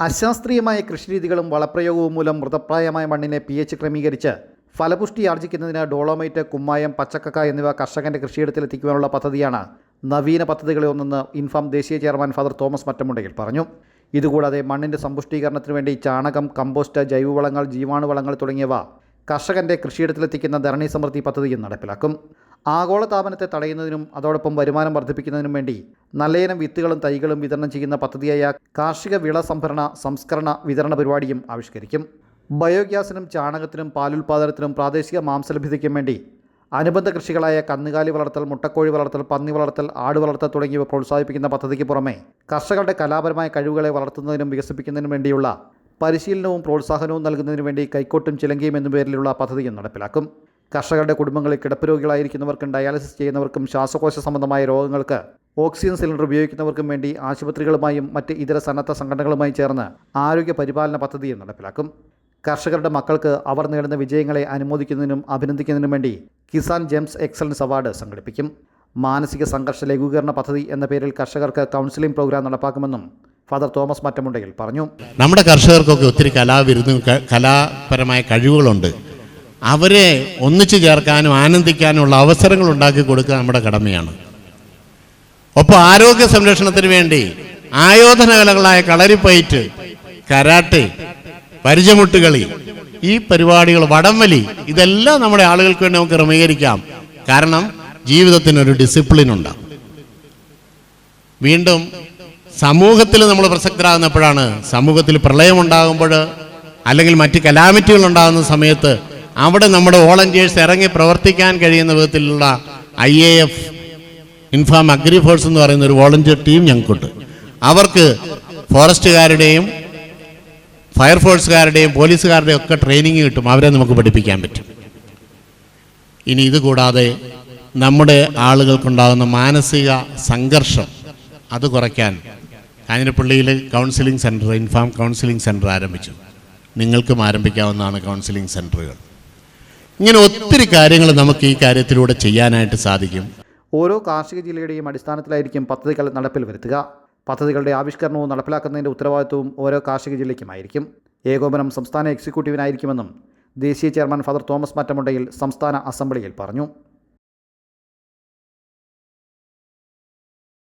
അശാസ്ത്രീയമായ കൃഷിരീതികളും വളപ്രയോഗവും മൂലം മൃതപ്രായമായ മണ്ണിനെ പി എച്ച് ക്രമീകരിച്ച് ഫലപുഷ്ടി ആർജിക്കുന്നതിന് ഡോളോമൈറ്റ് കുമ്മായം പച്ചക്കക്ക എന്നിവ കർഷകന്റെ കൃഷിയിടത്തിലെത്തിക്കുവാനുള്ള പദ്ധതിയാണ് നവീന പദ്ധതികളിൽ ഒന്നെന്ന് ഇൻഫാം ദേശീയ ചെയർമാൻ ഫാദർ തോമസ് മറ്റമുണ്ടയിൽ പറഞ്ഞു. ഇതുകൂടാതെ മണ്ണിന്റെ സമ്പുഷ്ടീകരണത്തിന് വേണ്ടി ചാണകം കമ്പോസ്റ്റ് ജൈവവളങ്ങൾ ജീവാണുവളങ്ങൾ തുടങ്ങിയവ കർഷകന്റെ കൃഷിയിടത്തിലെത്തിക്കുന്ന ധരണി സമൃദ്ധി പദ്ധതിയും നടപ്പിലാക്കും. ആഗോളതാപനത്തെ തടയുന്നതിനും അതോടൊപ്പം വരുമാനം വർദ്ധിപ്പിക്കുന്നതിനും വേണ്ടി നല്ലയിനം വിത്തുകളും തൈകളും വിതരണം ചെയ്യുന്ന പദ്ധതിയായ കാർഷിക വിള സംഭരണ സംസ്കരണ വിതരണ പരിപാടിയും ആവിഷ്കരിക്കും. ബയോഗ്യാസിനും ചാണകത്തിനും പാലുൽപാദനത്തിനും പ്രാദേശിക മാംസലഭ്യതയ്ക്കും വേണ്ടി അനുബന്ധ കൃഷികളായ കന്നുകാലി വളർത്തൽ മുട്ടക്കോഴി വളർത്തൽ പന്നി വളർത്തൽ ആട് വളർത്തൽ തുടങ്ങിയവ പ്രോത്സാഹിപ്പിക്കുന്ന പദ്ധതിക്ക് പുറമെ കർഷകരുടെ കലാപരമായ കഴിവുകളെ വളർത്തുന്നതിനും വികസിപ്പിക്കുന്നതിനും വേണ്ടിയുള്ള പരിശീലനവും പ്രോത്സാഹനവും നൽകുന്നതിനു വേണ്ടി കൈക്കോട്ടും ചിലങ്കയും എന്നു പേരിലുള്ള പദ്ധതിയും നടപ്പിലാക്കും. കർഷകരുടെ കുടുംബങ്ങളിൽ കിടപ്പ് രോഗികളായിരിക്കുന്നവർക്കും ഡയാലിസിസ് ചെയ്യുന്നവർക്കും ശ്വാസകോശ സംബന്ധമായ രോഗങ്ങൾക്ക് ഓക്സിജൻ സിലിണ്ടർ ഉപയോഗിക്കുന്നവർക്കും വേണ്ടി ആശുപത്രികളുമായും മറ്റ് ഇതര സന്നദ്ധ സംഘടനകളുമായും ചേർന്ന് ആരോഗ്യ പരിപാലന പദ്ധതിയും നടപ്പിലാക്കും. കർഷകരുടെ മക്കൾക്ക് അവർ നേടുന്ന വിജയങ്ങളെ അനുമോദിക്കുന്നതിനും അഭിനന്ദിക്കുന്നതിനും വേണ്ടി കിസാൻ ജെംസ് എക്സലൻസ് അവാർഡ് സംഘടിപ്പിക്കും. മാനസിക സംഘർഷ ലഘൂകരണ പദ്ധതി എന്ന പേരിൽ കർഷകർക്ക് കൗൺസിലിംഗ് പ്രോഗ്രാം നടപ്പാക്കുമെന്നും ഫാദർ തോമസ് മറ്റമുണ്ടയിൽ പറഞ്ഞു. നമ്മുടെ കർഷകർക്കൊക്കെ ഒത്തിരി കലാവിരുന്നും കലാപരമായ കഴിവുകളുണ്ട്. അവരെ ഒന്നിച്ചു ചേർക്കാനും ആനന്ദിക്കാനുമുള്ള അവസരങ്ങൾ ഉണ്ടാക്കി കൊടുക്കുക നമ്മുടെ കടമയാണ്. ഒപ്പം ആരോഗ്യ സംരക്ഷണത്തിന് വേണ്ടി ആയോധന കലകളായ കളരിപ്പയറ്റ് കരാട്ടെ പരിചമുട്ടുകളി ഈ പരിപാടികൾ വടംവലി ഇതെല്ലാം നമ്മുടെ ആളുകൾക്ക് വേണ്ടി നമുക്ക് ക്രമീകരിക്കാം. കാരണം ജീവിതത്തിനൊരു ഡിസിപ്ലിൻ ഉണ്ട്. വീണ്ടും സമൂഹത്തിൽ നമ്മൾ പ്രസക്തരാകുന്നപ്പോഴാണ് സമൂഹത്തിൽ പ്രളയമുണ്ടാകുമ്പോൾ അല്ലെങ്കിൽ മറ്റ് കലാമിറ്റികൾ ഉണ്ടാകുന്ന സമയത്ത് അവിടെ നമ്മുടെ വോളണ്ടിയേഴ്സ് ഇറങ്ങി പ്രവർത്തിക്കാൻ കഴിയുന്ന വിധത്തിലുള്ള I A F Infam agri force എന്ന് പറയുന്ന ഒരു വോളണ്ടിയർ ടീം ഞങ്ങൾക്കുണ്ട്. അവർക്ക് ഫോറസ്റ്റുകാരുടെയും ഫയർഫോഴ്സുകാരുടെയും പോലീസുകാരുടെയും ഒക്കെ ട്രെയിനിങ് കിട്ടും. അവരെ നമുക്ക് പഠിപ്പിക്കാൻ പറ്റും. ഇനി ഇതുകൂടാതെ നമ്മുടെ ആളുകൾക്കുണ്ടാകുന്ന മാനസിക സംഘർഷം അത് കുറയ്ക്കാൻ കാഞ്ഞിരപ്പള്ളിയിൽ counselling centre Infam counselling centre ആരംഭിച്ചു. നിങ്ങൾക്കും ആരംഭിക്കാവുന്നതാണ് കൗൺസിലിംഗ് സെന്ററുകൾ ഇങ്ങനെ ഒത്തിരി കാര്യങ്ങൾ നമുക്ക് ഈ കാര്യത്തിലൂടെ ചെയ്യാനായിട്ട് സാധിക്കും. ഓരോ കാർഷിക ജില്ലയുടെയും അടിസ്ഥാനത്തിലായിരിക്കും പദ്ധതികൾ നടപ്പിൽ വരുത്തുക. പദ്ധതികളുടെ ആവിഷ്കരണവും നടപ്പിലാക്കുന്നതിന്റെ ഉത്തരവാദിത്വവും ഓരോ കാർഷിക ജില്ലയ്ക്കുമായിരിക്കും. ഏകോപനം സംസ്ഥാന എക്സിക്യൂട്ടീവിനായിരിക്കുമെന്നും ദേശീയ ചെയർമാൻ ഫാദർ തോമസ് മാറ്റമുണ്ടയിൽ സംസ്ഥാന അസംബ്ലിയിൽ പറഞ്ഞു.